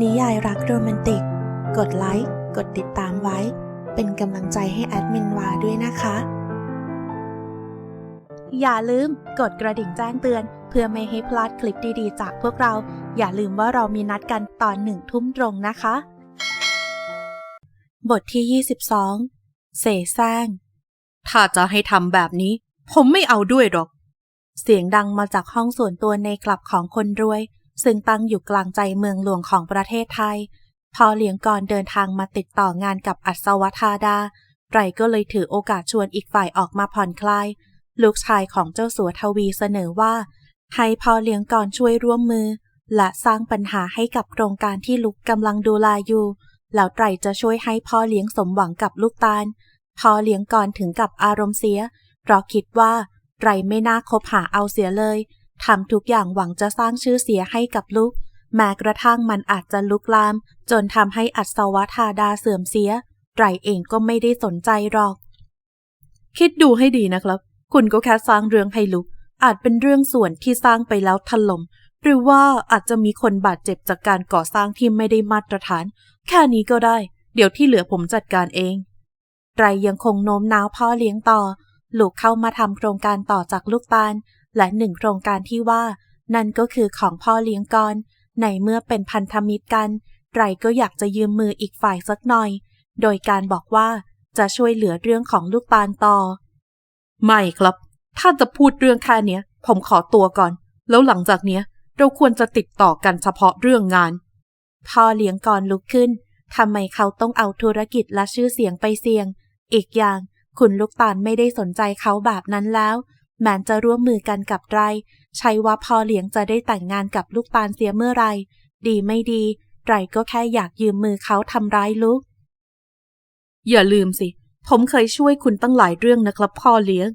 นิยายรักโรแมนติก กดไลค์ กดติดตามไว้ เป็นกำลังใจให้แอดมินวาด้วยนะคะ อย่าลืมกดกระดิ่งแจ้งเตือน เพื่อไม่ให้พลาดคลิปดีๆ จากพวกเรา อย่าลืมว่าเรามีนัดกันตอนหนึ่งทุ่มตรงนะคะ บทที่ 22 เสแสร้งถ้าจะให้ทำแบบนี้ ผมไม่เอาด้วยหรอก เสียงดังมาจากห้องส่วนตัวในกลับของคนรวย ซึ่งตั้งอยู่กลางใจเมืองหลวงของประเทศไทย พอเลียงก่อนเดินทางมาติดต่องานกับอัศวธาดาไตรก็เลยถือโอกาสชวนอีกฝ่ายออกมาผ่อนคลาย ลูกชายของเจ้าสัวทวีเสนอว่า ให้พอเลี้ยงก่อนช่วยร่วมมือ และสร้างปัญหาให้กับโครงการที่ลุกกำลังดูแลอยู่แล้วไตรจะช่วยให้พ่อเลี้ยงสมหวังกับลูกตาลพอเลี้ยงก่อนถึงกับอารมณ์เสีย เพราะคิดว่าไตรไม่น่าคบหาเอาเสียเลย ทำทุกอย่างหวังจะสร้างชื่อเสียให้กับลูก แม้กระทั่งมันอาจจะลุกลาม จนทำให้อัศวธาดาเสื่อมเสียไตรเองก็ไม่ได้สนใจหรอก คิดดูให้ดีนะครับ คุณก็แค่สร้างเรื่องให้ลุก อาจเป็นเรื่องส่วนที่สร้างไปแล้วถล่มหรือว่าอาจจะมีคนบาดเจ็บจากการก่อสร้างที่ไม่ได้มาตรฐาน แค่นี้ก็ได้ เดี๋ยวที่เหลือผมจัดการเองไตรยังคงโน้มน้าวพ่อเลี้ยงต่อ ลูกเข้ามาทำโครงการต่อจากลูกตาล และหนึ่งโครงการที่ว่า นั่นก็คือของพ่อเลี้ยงกรในเมื่อเป็นพันธมิตรกันไรก็อยากจะยืมมืออีกฝ่ายสักหน่อย โดยการบอกว่าจะช่วยเหลือเรื่องของลูกตาลต่อ ไม่ครับ ถ้าจะพูดเรื่องแค่เนี้ย ผมขอตัวก่อน แล้วหลังจากเนี้ย เราควรจะติดต่อกันเฉพาะเรื่องงาน พ่อเลี้ยงกอนลุกขึ้นทำไมเขาต้องเอาธุรกิจและชื่อเสียงไปเสี่ยง อีกอย่างคุณลูกตาลไม่ได้สนใจเขาแบบนั้นแล้ว แม้จะร่วมมือกันกับไร ใช่ว่าพ่อเลี้ยงจะได้แต่งงานกับลูกตาลเสียเมื่อไร ดีไม่ดี ไรก็แค่อยากยืมมือเขาทำร้ายลูก อย่าลืมสิ ผมเคยช่วยคุณตั้งหลายเรื่องนะครับพ่อเลี้ยง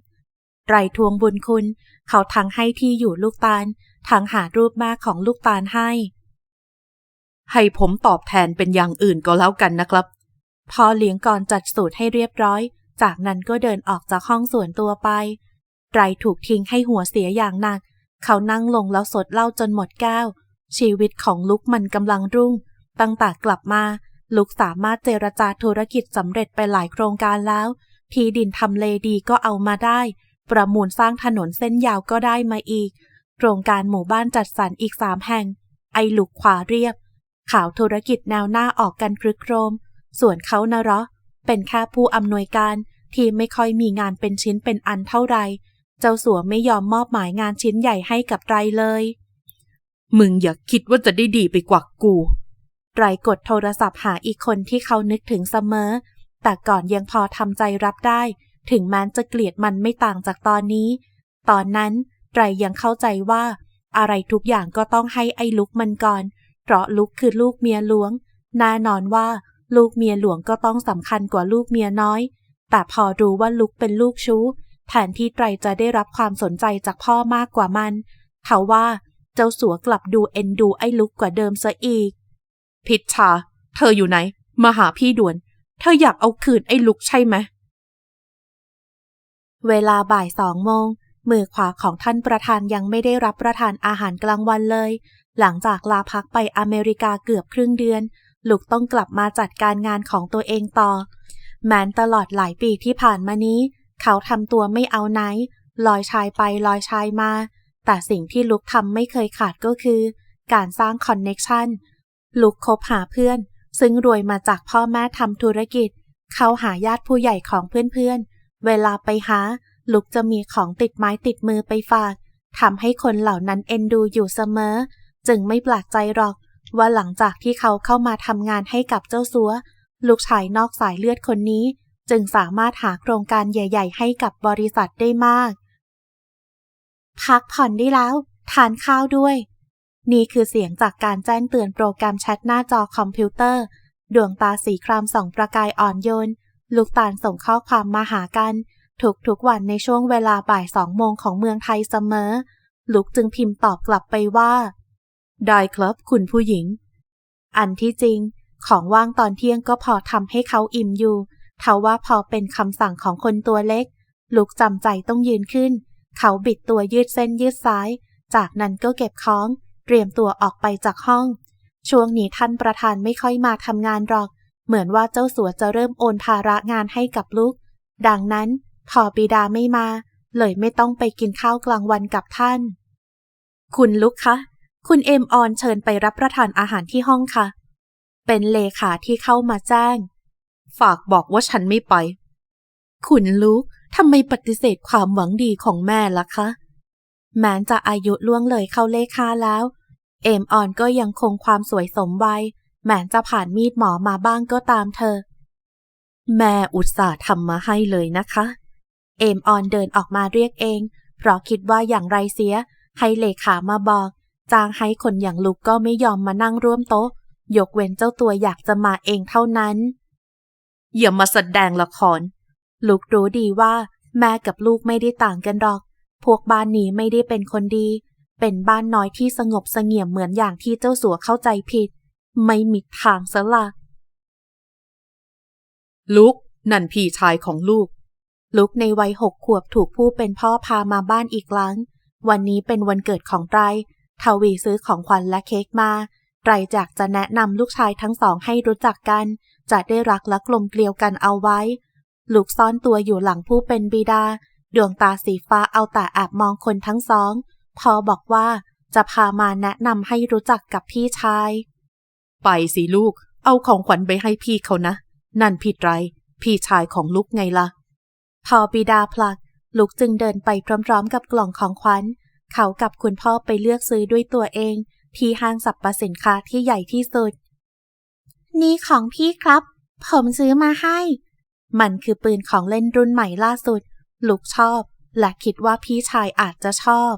ไรทวงบุญคุณ เขาทั้งให้ที่อยู่ลูกตาล ทั้งหารูปแม่ของลูกตาลให้ ให้ผมตอบแทนเป็นอย่างอื่นก็แล้วกันนะครับ พ่อเลี้ยงก่อนจัดสูตรให้เรียบร้อย จากนั้นก็เดินออกจากห้องส่วนตัวไป ไรถูกทิ้งให้หัวเสียอย่างหนัก เขานั่งลงแล้วสดเหล้าจนหมดแก้ว ชีวิตของลุกมันกำลังรุ่ง ตั้งแต่กลับมา ลุกสามารถเจรจาธุรกิจสำเร็จไปหลายโครงการแล้ว ที่ดินทำเลดีก็เอามาได้ ประมูลสร้างถนนเส้นยาวก็ได้มาอีก โครงการหมู่บ้านจัดสรรอีกสามแห่ง ไอลุกขวาเรียบ ข่าวธุรกิจแนวหน้าออกกันครึกโครม ส่วนเขานะเหรอเป็นแค่ผู้อำนวยการที่ไม่ค่อยมีงานเป็นชิ้นเป็นอันเท่าไหร่ เจ้าสัวไม่ยอมมอบหมายงานชิ้นใหญ่ให้กับไรเลย มึงอย่าคิดว่าจะได้ดีไปกว่ากู ไรกดโทรศัพท์หาอีกคนที่เขานึกถึงเสมอ แต่ก่อนยังพอทำใจรับได้ ถึงแม้จะเกลียดมันไม่ต่างจากตอนนี้ ตอนนั้นไรยังเข้าใจว่า อะไรทุกอย่างก็ต้องให้ไอ้ลุกมันก่อน เพราะลุกคือลูกเมียหลวง แน่นอนว่า ลูกเมียหลวงก็ต้องสำคัญกว่าลูกเมียน้อย แต่พอรู้ว่าลุกเป็นลูกชู้ แทนที่ไตรจะได้รับความสนใจจากพ่อมากกว่ามัน เขาว่าเจ้าสัวกลับดูเอ็นดูไอ้ลุกกว่าเดิมซะอีก พิชชา เธออยู่ไหน มาหาพี่ด่วน เธออยากเอาคืนไอ้ลุกใช่ไหม เวลาบ่ายสองโมง มือขวาของท่านประธานยังไม่ได้รับประทานอาหารกลางวันเลย หลังจากลาพักไปอเมริกาเกือบครึ่งเดือน ลุกต้องกลับมาจัดการงานของตัวเองต่อแม้นตลอดหลายปีที่ผ่านมานี้ เขาทำตัวไม่เอาไหน ลอยชายไปลอยชายมา แต่สิ่งที่ลุกทำไม่เคยขาดก็คือ การสร้างคอนเน็ชันลุกคบหาเพื่อน ซึ่งรวยมาจากพ่อแม่ทำธุรกิจ เขาหาญาติผู้ใหญ่ของเพื่อนๆ เวลาไปหา ลุกจะมีของติดไม้ติดมือไปฝากทำให้คนเหล่านั้นเอ็นดูอยู่เสมอ จึงไม่แปลกใจหรอก ว่าหลังจากที่เขาเข้ามาทำงานให้กับเจ้าสัว ลูกชายนอกสายเลือดคนนี้ จึงสามารถหาโครงการใหญ่ ๆ ให้กับบริษัทได้มาก พักผ่อนได้แล้ว ทานข้าวด้วย นี่คือเสียงจากการแจ้งเตือนโปรแกรมแชทหน้าจอคอมพิวเตอร์ ดวงตาสีครามส่องประกายอ่อนโยน ลูกตาลส่งข้อความมาหากัน ทุกๆวันในช่วงเวลาบ่ายสองโมงของเมืองไทยเสมอลุกจึงพิมพ์ตอบกลับไปว่า ได้ครับคุณผู้หญิง อันที่จริง ของว่างตอนเที่ยงก็พอทำให้เขาอิ่มอยู่ ทว่าพอเป็นคำสั่งของคนตัวเล็ก ลุกจำใจต้องยืนขึ้น เขาบิดตัวยืดเส้นยืดซ้าย จากนั้นก็เก็บของ เตรียมตัวออกไปจากห้อง ช่วงนี้ท่านประธานไม่ค่อยมาทำงานหรอก เหมือนว่าเจ้าสัวจะเริ่มโอนภาระงานให้กับลูก ดังนั้นพอบิดาไม่มา เลยไม่ต้องไปกินข้าวกลางวันกับท่าน คุณลุกคะ คุณเอมออนเชิญไปรับประทานอาหารที่ห้องค่ะ เป็นเลขาที่เข้ามาแจ้ง ฝากบอกว่าฉันไม่ไป คุณลุกทำไมปฏิเสธความหวังดีของแม่ล่ะคะ แม้จะอายุล่วงเลยเข้าเลขาแล้ว เอมออนก็ยังคงความสวยสมวัยแม้จะผ่านมีดหมอมาบ้างก็ตามเธอ แม่อุตส่าห์ทำมาให้เลยนะคะ เอมออนเดินออกมาเรียกเอง เพราะคิดว่าอย่างไรเสีย ให้เลขามาบอกจางให้คนอย่างลุกก็ไม่ยอมมานั่งร่วมโต๊ะ ยกเว้นเจ้าตัวอยากจะมาเองเท่านั้น อย่ามาแสดงละครลุกรู้ดีว่า แม่กับลูกไม่ได้ต่างกันหรอก พวกบ้านนี้ไม่ได้เป็นคนดี เป็นบ้านน้อยที่สงบเสงี่ยมเหมือนอย่างที่เจ้าสัวเข้าใจผิด ไม่มีทางซะละลุกนั่นพี่ชายของลูกลุกในวัยหกขวบถูกผู้เป็นพ่อพามาบ้านอีกครั้ง วันนี้เป็นวันเกิดของไตรทวีซื้อของขวัญและเค้กมาไตรจากจะแนะนำลูกชายทั้งสองให้รู้จักกัน จะได้รักและกลมเกลียวกันเอาไว้ ลูกซ่อนตัวอยู่หลังผู้เป็นบิดา ดวงตาสีฟ้าเอาแต่แอบมองคนทั้งสอง พอบอกว่าจะพามาแนะนำให้รู้จักกับพี่ชาย ไปสิลูก เอาของขวัญไปให้พี่เขานะ นั่นพี่ไตรพี่ชายของลูกไงล่ะ พอบิดาผลักลุกจึงเดินไปพร้อมๆ กับกล่องของขวัญ เขากับคุณพ่อไปเลือกซื้อด้วยตัวเอง ที่ห้างสรรพสินค้าที่ใหญ่ที่สุด นี่ของพี่ครับ ผมซื้อมาให้ มันคือปืนของเล่นรุ่นใหม่ล่าสุดลุกชอบ และคิดว่าพี่ชายอาจจะชอบ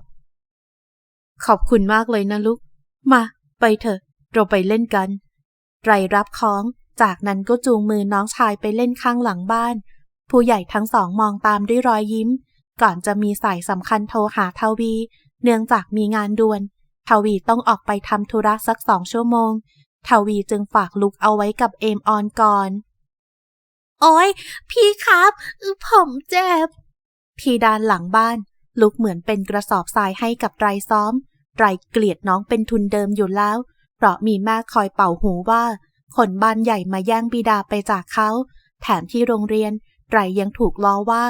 ขอบคุณมากเลยนะลูก มา ไปเถอะ เราไปเล่นกันไรรับของ จากนั้นก็จูงมือน้องชายไปเล่นข้างหลังบ้าน ผู้ใหญ่ทั้งสองมองตามด้วยรอยยิ้ม ก่อนจะมีสายสำคัญโทรหาทวี เนื่องจากมีงานด่วนทวีต้องออกไปทำธุระสักสองชั่วโมง ทวีจึงฝากลุกเอาไว้กับเอมออนก่อน โอ้ยพี่ครับผมเจ็บที่ด้านหลังบ้าน ลุกเหมือนเป็นกระสอบทรายให้กับไรซ้อม ไรเกลียดน้องเป็นทุนเดิมอยู่แล้ว เพราะมีแม่คอยเป่าหูว่า คนบ้านใหญ่มาแย่งบิดาไปจากเขา แถมที่โรงเรียน ไรยังถูกล้อว่า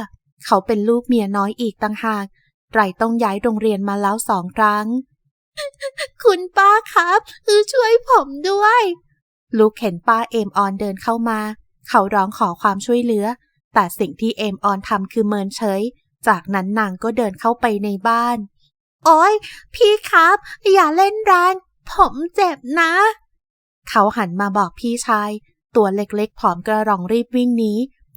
เขาเป็นลูกเมียน้อยอีกต่างหาก ไรต้องย้ายโรงเรียนมาแล้วสองครั้ง คุณป้าครับช่วยผมด้วย ลูกเห็นป้าเอมออนเดินเข้ามา เขาร้องขอความช่วยเหลือ แต่สิ่งที่เอมออนทำคือเมินเฉย จากนั้นนางก็เดินเข้าไปในบ้าน โอ้ยพี่ครับ อย่าเล่นแรงผมเจ็บนะ เขาหันมาบอกพี่ชาย ตัวเล็กๆผอมกระรองรีบวิ่งหนี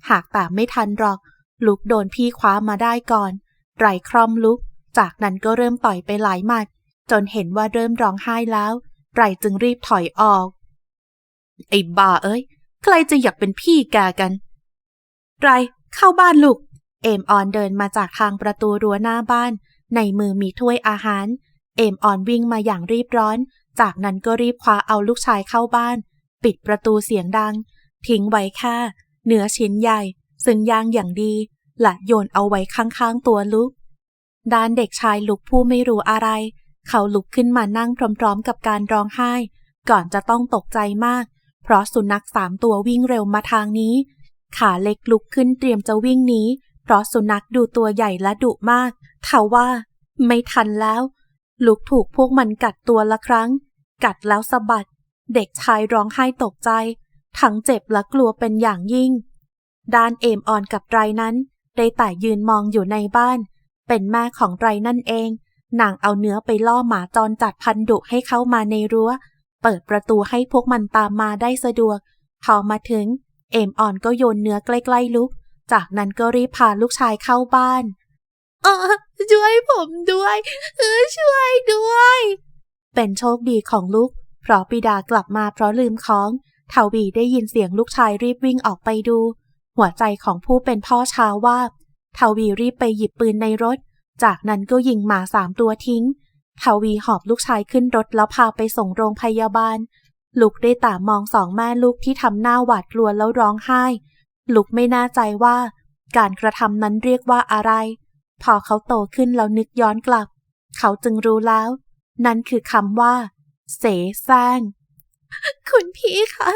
หากตามไม่ทันหรอก ลุกโดนพี่คว้ามาได้ก่อน ไรคร่อมลุก จากนั้นก็เริ่มต่อยไปหลายหมัด จนเห็นว่าเริ่มร้องไห้แล้วไรจึงรีบถอยออก ไอ้บ้าเอ้ย ใครจะอยากเป็นพี่แกกันไรเข้าบ้านลูก เอมออนเดินมาจากทางประตูรั้วหน้าบ้าน ในมือมีถ้วยอาหาร เอมออนวิ่งมาอย่างรีบร้อน จากนั้นก็รีบคว้าเอาลูกชายเข้าบ้าน ปิดประตูเสียงดัง ทิ้งไว้แค่เนื้อชิ้นใหญ่ ซึ่งย่างอย่างดี และโยนเอาไว้ข้างๆตัวลุกด้านเด็กชายลุกผู้ไม่รู้อะไร เขาลุกขึ้นมานั่งพร้อมๆ กับการร้องไห้ ก่อนจะต้องตกใจมาก เพราะสุนัขสามตัววิ่งเร็วมาทางนี้ ขาเล็กลุกขึ้นเตรียมจะวิ่งหนีเพราะสุนัขดูตัวใหญ่และดุมากทว่า ไม่ทันแล้ว ลุกถูกพวกมันกัดตัวละครั้ง กัดแล้วสะบัด เด็กชายร้องไห้ตกใจ ทั้งเจ็บและกลัวเป็นอย่างยิ่ง ด้านเอมออนกับไรนั้น ได้แต่ยืนมองอยู่ในบ้าน เป็นแม่ของไรนั่นเอง นางเอาเนื้อไปล่อหมาจรจัดพันดุให้เข้ามาในรั้ว เปิดประตูให้พวกมันตามมาได้สะดวก พอมาถึง เอมออนก็โยนเนื้อใกล้ๆลุก จากนั้นก็รีบพาลูกชายเข้าบ้านเออช่วยผมด้วยเออช่วยด้วย เป็นโชคดีของลูก เพราะปิดากลับมาเพราะลืมของทาวีได้ยินเสียงลูกชายรีบวิ่งออกไปดู หัวใจของผู้เป็นพ่อชาว่าทาวีรีบไปหยิบปืนในรถ จากนั้นก็ยิงหมาสามตัวทิ้งทาวีหอบลูกชายขึ้นรถแล้วพาไปส่งโรงพยาบาลลุกได้แต่มองสองแม่ลูกที่ทำหน้าหวาดกลัวแล้วร้องไห้ลุกไม่แน่ใจว่า การกระทำนั้นเรียกว่าอะไร พอเขาโตขึ้นแล้วนึกย้อนกลับ เขาจึงรู้แล้ว นั่นคือคำว่า เสแสร้งคุณพี่คะ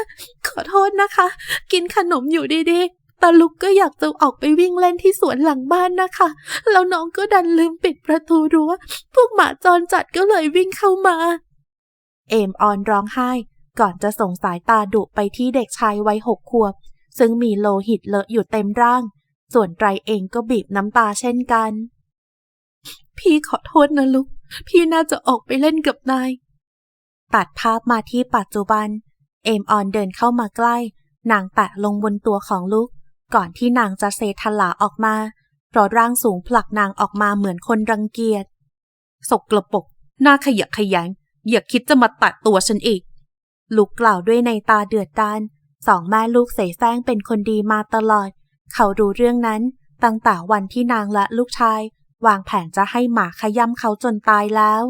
ขอโทษนะคะ กินขนมอยู่ดีๆ ตาลุกก็อยากจะออกไปวิ่งเล่นที่สวนหลังบ้านนะคะ แล้วน้องก็ดันลืมปิดประตูรั้ว พวกหมาจรจัดก็เลยวิ่งเข้ามา เอมออนร้องไห้ ก่อนจะส่งสายตาดุไปที่เด็กชายวัยหกขวบ ซึ่งมีโลหิตเลอะอยู่เต็มร่าง ส่วนไตรเองก็บีบน้ำตาเช่นกัน พี่ขอโทษนะลุก พี่น่าจะออกไปเล่นกับนาย ตัดภาพมาที่ปัจจุบัน เอมออนเดินเข้ามาใกล้นางแตะลงบนตัวของลูก ก่อนที่นางจะเซทลาออกมา เพราะร่างสูงผลักนางออกมาเหมือนคนรังเกียจสกระปรกหน้าขยะแขยงอย่าคิดจะมาตัดตัวฉันอีก ลูกกล่าวด้วยในตาเดือดดานสองแม่ลูกเสแสร้งเป็นคนดีมาตลอด เขารู้เรื่องนั้นตั้งแต่วันที่นางและลูกชาย วางแผนจะให้หมาขย้ำเขาจนตายแล้ว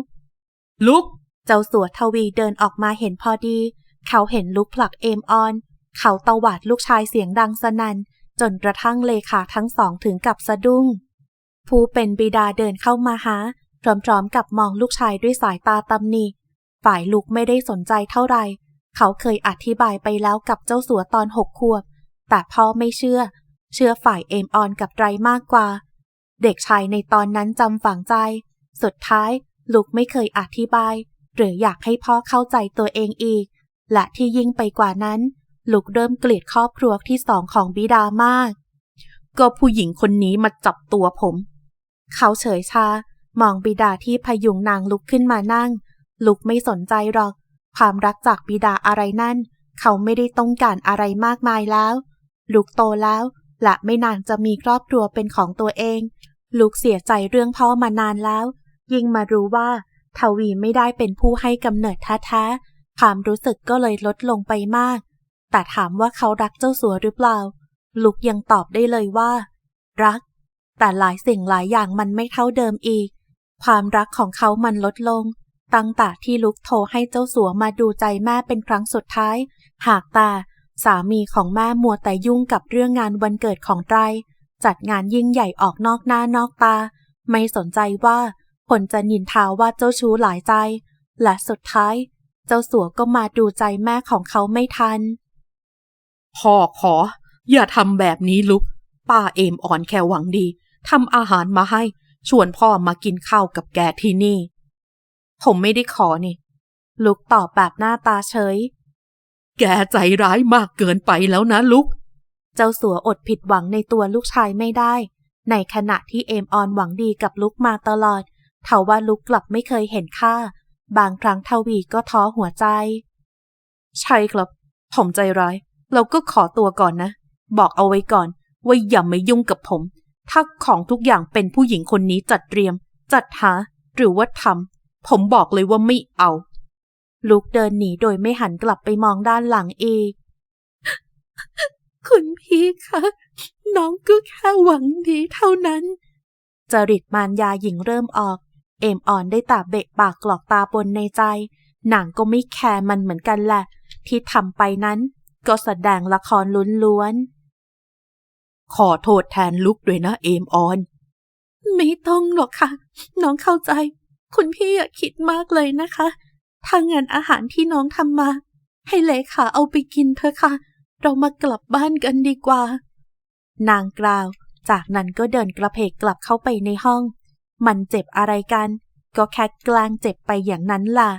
ลุก เจ้าสัวทวีเดินออกมาเห็นพอดี เขาเห็นลูกผลักเอมออน เขาตวาดลูกชายเสียงดังสนัน่น จนกระทั่งเลขาทั้งสองถึงกับสะดุ้ง ผู้เป็นบิดาเดินเข้ามาหา พร้อมๆกับมองลูกชายด้วยสายตาตำหนิฝ่ายลูกไม่ได้สนใจเท่าไหร่ เขาเคยอธิบายไปแล้วกับเจ้าสัวตอนหกขวบ แต่พ่อไม่เชื่อ เชื่อฝ่ายเอมออนกับไรมากกว่า เด็กชายในตอนนั้นจำฝังใจ สุดท้ายลูกไม่เคยอธิบาย หรืออยากให้พ่อเข้าใจตัวเองอีก และที่ยิ่งไปกว่านั้น ลูกเริ่มเกลียดครอบครัวที่สองของบิดามาก ก็ผู้หญิงคนนี้มาจับตัวผม เขาเฉยชา มองบิดาที่พยุงนางลุกขึ้นมานั่ง ลุกไม่สนใจหรอก ความรักจากบิดาอะไรนั่น เขาไม่ได้ต้องการอะไรมากมายแล้วลุกโตแล้ว และไม่นานจะมีครอบครัวเป็นของตัวเองลุกเสียใจเรื่องพ่อมานานแล้ว ยิ่งมารู้ว่าทวีไม่ได้เป็นผู้ให้กำเนิดแท้ๆความรู้สึกก็เลยลดลงไปมาก แต่ถามว่าเขารักเจ้าสัวหรือเปล่า ลุกยังตอบได้เลยว่า รัก แต่หลายสิ่งหลายอย่างมันไม่เท่าเดิมอีก ความรักของเขามันลดลง ตั้งแต่ที่ลุกโทรให้เจ้าสัวมาดูใจแม่เป็นครั้งสุดท้าย หากแต่สามีของแม่มัวแต่ยุ่งกับเรื่องงานวันเกิดของไตรจัดงานยิ่งใหญ่ออกนอกหน้านอกตา ไม่สนใจว่าผลจะนินทาว่าเจ้าชู้หลายใจ และสุดท้าย เจ้าสัวก็มาดูใจแม่ของเขาไม่ทัน พ่อขอ อย่าทำแบบนี้ลุก ป้าเอมอ่อนแค่หวังดีทำอาหารมาให้ ชวนพ่อมากินข้าวกับแกที่นี่ ผมไม่ได้ขอนี่ ลุกตอบแบบหน้าตาเฉย แกใจร้ายมากเกินไปแล้วนะลุก เจ้าสัวอดผิดหวังในตัวลูกชายไม่ได้ ในขณะที่เอมออนหวังดีกับลุกมาตลอดเทว่าลุกกลับไม่เคยเห็นค่า บางครั้งทวีก็ท้อหัวใจ ใช่ครับ ผมใจร้าย เราก็ขอตัวก่อนนะ บอกเอาไว้ก่อน ว่าอย่ามายุ่งกับผม ถ้าของทุกอย่างเป็นผู้หญิงคนนี้จัดเตรียม จัดหา หรือว่าทำผมบอกเลยว่าไม่เอาลุกเดินหนีโดยไม่หันกลับไปมองด้านหลังเอกคุณพี่คะน้องก็แค่หวังดีเท่านั้น จริตมารยาหญิงเริ่มออก เอมอ่อนได้ต่เบะปากกรอกตาบนในใจ หนังก็ไม่แคร์มันเหมือนกันแหละ ที่ทำไปนั้น ก็แสดงละครล้วนๆขอโทษแทนลุกด้วยนะเอมออน ไม่ต้องหรอกค่ะ น้องเข้าใจ คุณพี่อย่าคิดมากเลยนะคะถ้างานอาหารที่น้องทำมา ให้เลขาเอาไปกินเถอะค่ะ เรามากลับบ้านกันดีกว่า นางกล่าว จากนั้นก็เดินกระเพกกลับเข้าไปในห้อง มันเจ็บอะไรกัน ก็แค่กลางเจ็บไปอย่างนั้นล่ะ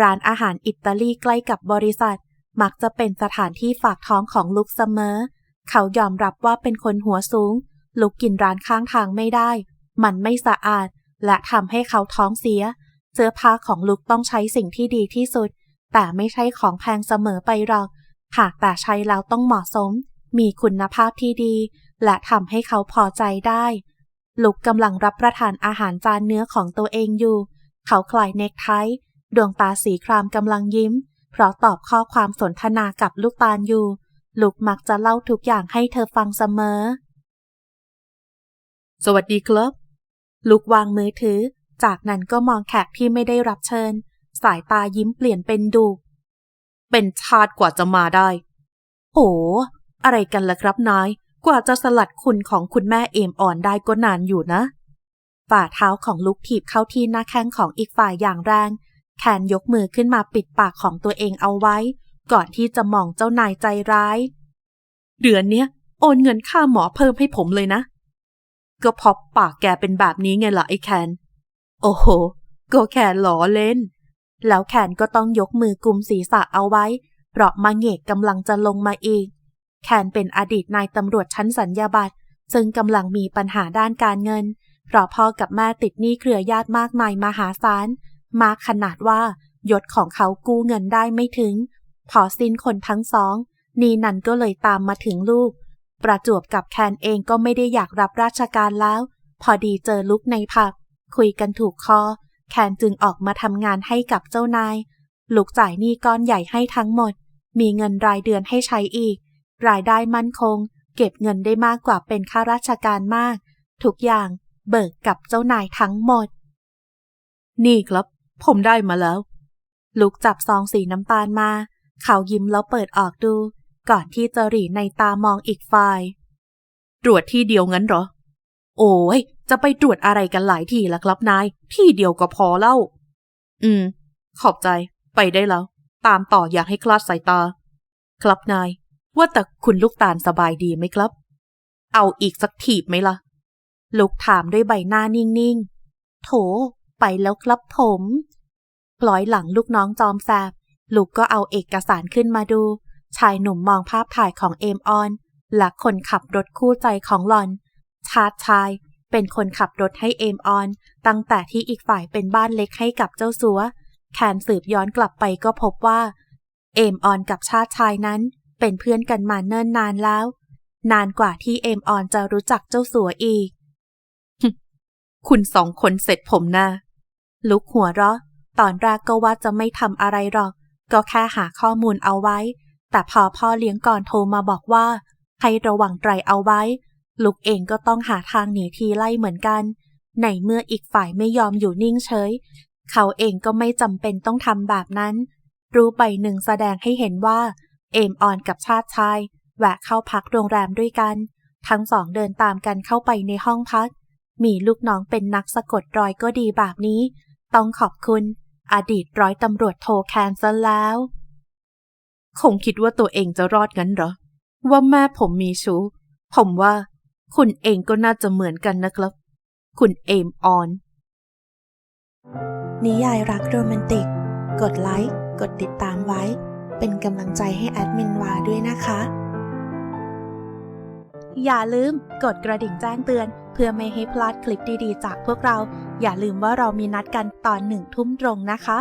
ร้านอาหารอิตาลีใกล้กับบริษัท มักจะเป็นสถานที่ฝากท้องของลุกเสมอ เขายอมรับว่าเป็นคนหัวสูง ลุกกินร้านข้างทางไม่ได้ มันไม่สะอาด และทำให้เขาท้องเสีย เสื้อผ้าของลุกต้องใช้สิ่งที่ดีที่สุด แต่ไม่ใช่ของแพงเสมอไปหรอก หากแต่ใช้แล้วต้องเหมาะสม มีคุณภาพที่ดี และทำให้เขาพอใจได้ ลุกกำลังรับประทานอาหารจานเนื้อของตัวเองอยู่ เขาคลายเนคไทดวงตาสีครามกำลังยิ้ม เพราะตอบข้อความสนทนากับลูกตาลอยู่ลุกมักจะเล่าทุกอย่างให้เธอฟังเสมอ สวัสดีครับลุกวางมือถือ จากนั้นก็มองแขกที่ไม่ได้รับเชิญ สายตายิ้มเปลี่ยนเป็นดุเป็นชาติกว่าจะมาได้ โอ้อะไรกันล่ะครับนาย กว่าจะสลัดคุณของคุณแม่เอมอ่อนได้ก็นานอยู่นะ ฝ่าเท้าของลุกถีบเข้าที่หน้าแข้งของอีกฝ่ายอย่างแรง แคนยกมือขึ้นมาปิดปากของตัวเองเอาไว้ ก่อนที่จะมองเจ้านายใจร้าย เดือนเนี้ยโอนเงินค่าหมอเพิ่มให้ผมเลยนะ ก็เพอปากแกเป็นแบบนี้ไงล่ะไอ้แคน โอ้โห ก็แค่ล้อเล่น แล้วแคนก็ต้องยกมือกุมศีรษะเอาไว้ เพราะมาเหงกกำลังจะลงมาอีก แคนเป็นอดีตนายตำรวจชั้นสัญญาบัตรซึ่งกำลังมีปัญหาด้านการเงิน เพราะพ่อกับแม่ติดหนี้เครือญาติมากมายมหาศาล มาขนาดว่ายศของเขากู้เงินได้ไม่ถึง พอสิ้นคนทั้งสอง นีนันก็เลยตามมาถึงลูก ประจวบกับแคนเองก็ไม่ได้อยากรับราชการแล้ว พอดีเจอลุกในผับ คุยกันถูกคอ แคนจึงออกมาทำงานให้กับเจ้านาย ลูกจ่ายหนี้ก้อนใหญ่ให้ทั้งหมด มีเงินรายเดือนให้ใช้อีก รายได้มั่นคง เก็บเงินได้มากกว่าเป็นข้าราชการมาก ทุกอย่างเบิกกับเจ้านายทั้งหมด นี่ครับ ผมได้มาแล้ว ลุกจับซองสีน้ำตาลมา เขายิ้มแล้วเปิดออกดู ก่อนที่จะหรีในตามองอีกฝ่าย ตรวจที่เดียวงั้นเหรอ โอ้ย จะไปตรวจอะไรกันหลายที่ล่ะครับนาย ที่เดียวก็พอเล่า อืม ขอบใจ ไปได้แล้ว ตามต่ออยากให้คลาดสายตา ครับนาย ว่าแต่คุณลูกตาลสบายดีไหมครับ เอาอีกสักทีบไหมล่ะ ลุกถามด้วยใบหน้านิ่งๆ โถ ไปแล้วครับผมปล่อยหลังลูกน้องจอมแซบลุกก็เอาเอกสารขึ้นมาดู ชายหนุ่มมองภาพถ่ายของเอมออน และคนขับรถคู่ใจของหลอน ชาติชายเป็นคนขับรถให้เอมออน ตั้งแต่ที่อีกฝ่ายเป็นบ้านเล็กให้กับเจ้าสัว แคนสืบย้อนกลับไปก็พบว่า เอมออนกับชาติชายนั้นเป็นเพื่อนกันมาเนิ่นนานแล้ว นานกว่าที่เอมออนจะรู้จักเจ้าสัวอีก คุณสองคนเสร็จผมน้า ลุกหัวเราะ ตอนแรกก็ว่าจะไม่ทำอะไรหรอก ก็แค่หาข้อมูลเอาไว้ แต่พอพ่อเลี้ยงก่อนโทรมาบอกว่า ให้ระวังไตรเอาไว้ ลุกเองก็ต้องหาทางหนีทีไล่เหมือนกัน ในเมื่ออีกฝ่ายไม่ยอมอยู่นิ่งเฉย เขาเองก็ไม่จำเป็นต้องทำแบบนั้น รูปใบหนึ่งแสดงให้เห็นว่า เอมออนกับชาติชายแวะเข้าพักโรงแรมด้วยกัน ทั้งสองเดินตามกันเข้าไปในห้องพัก มีลูกน้องเป็นนักสะกดรอยก็ดีแบบนี้ ต้องขอบคุณ อดีตร้อยตำรวจโทแคนซะแล้ว คงคิดว่าตัวเองจะรอดงั้นเหรอ ว่าแม่ผมมีชู้ ผมว่า คุณเองก็น่าจะเหมือนกันนะครับ คุณเอมออน นิยายรักโรแมนติก กดไลค์ กดติดตามไว้ เป็นกำลังใจให้แอดมินวาด้วยนะคะ อย่าลืมกดกระดิ่งแจ้งเตือนเพื่อไม่ให้พลาดคลิปดีๆ จากพวกเรา อย่าลืมว่าเรามีนัดกันตอนหนึ่งทุ่มตรงนะคะ